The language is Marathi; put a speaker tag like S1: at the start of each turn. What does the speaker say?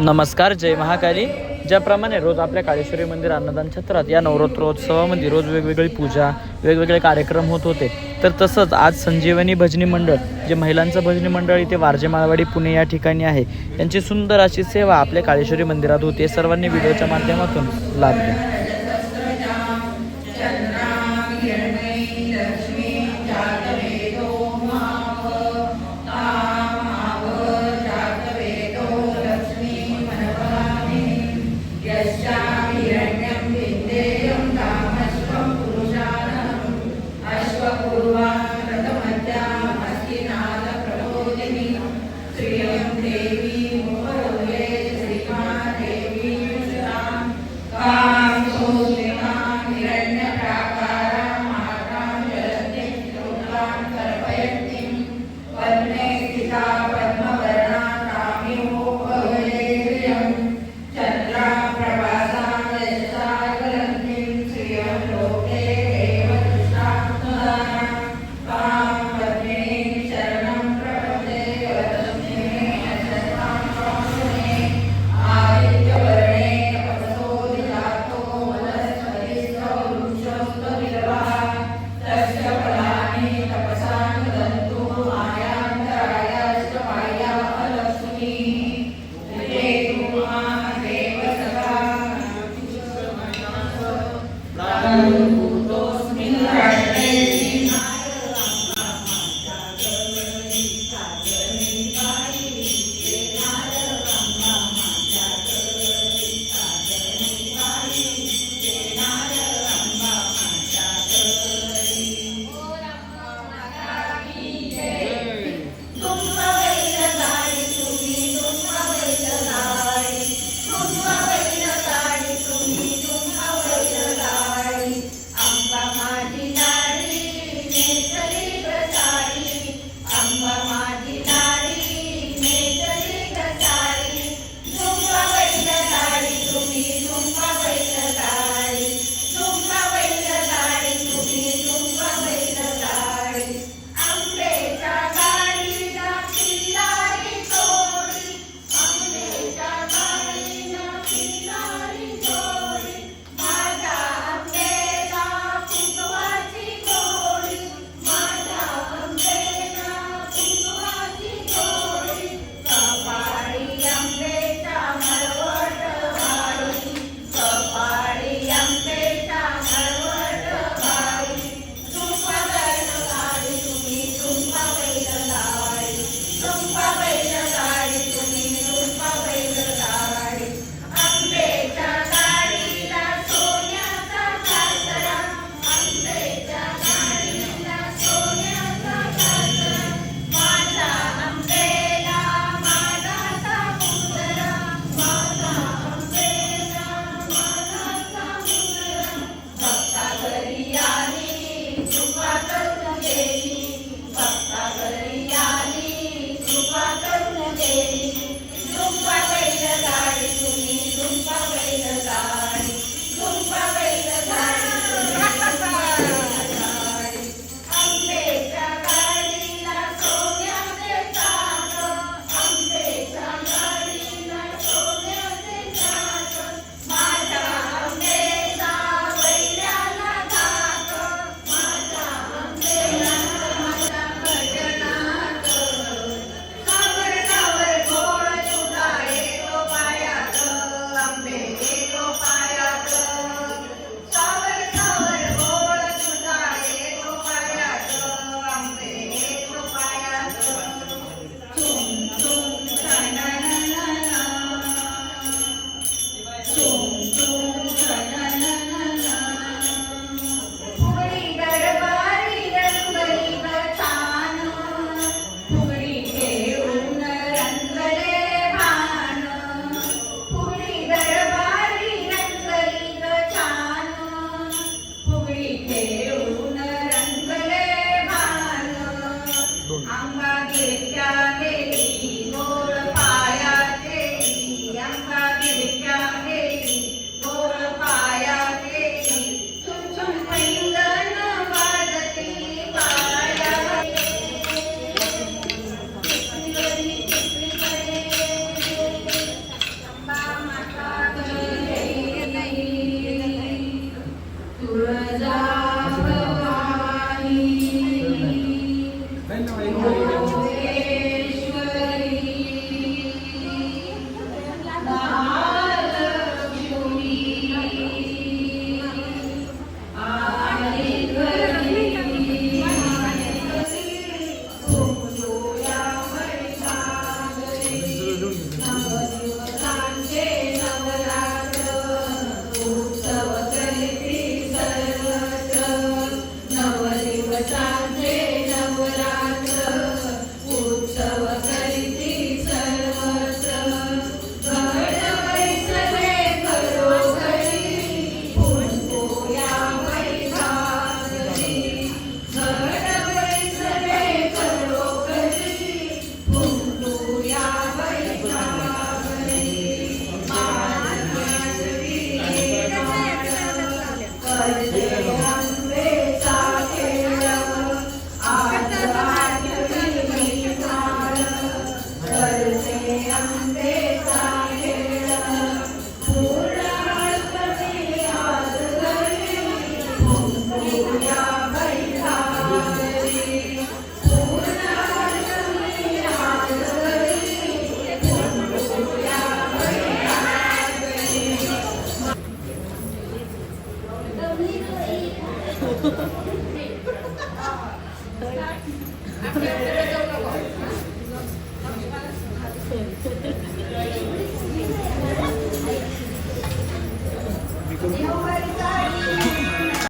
S1: नमस्कार जय महाकाली. ज्याप्रमाणे रोज आपल्या काळेश्वरी मंदिर अन्नदान छत्रात या नवरात्रोत्सवामध्ये रोज वेगवेगळी पूजा वेगवेगळे कार्यक्रम होत होते. तर तसंच आज संजीवनी भजनी मंडळ जे महिलांचं भजनी मंडळ इथे वारजे माळवाडी पुणे या ठिकाणी आहे. त्यांची सुंदर अशी सेवा आपल्या काळेश्वरी मंदिरात होते. सर्वांनी व्हिडिओच्या माध्यमातून लाभ घ्या. Christ. ください。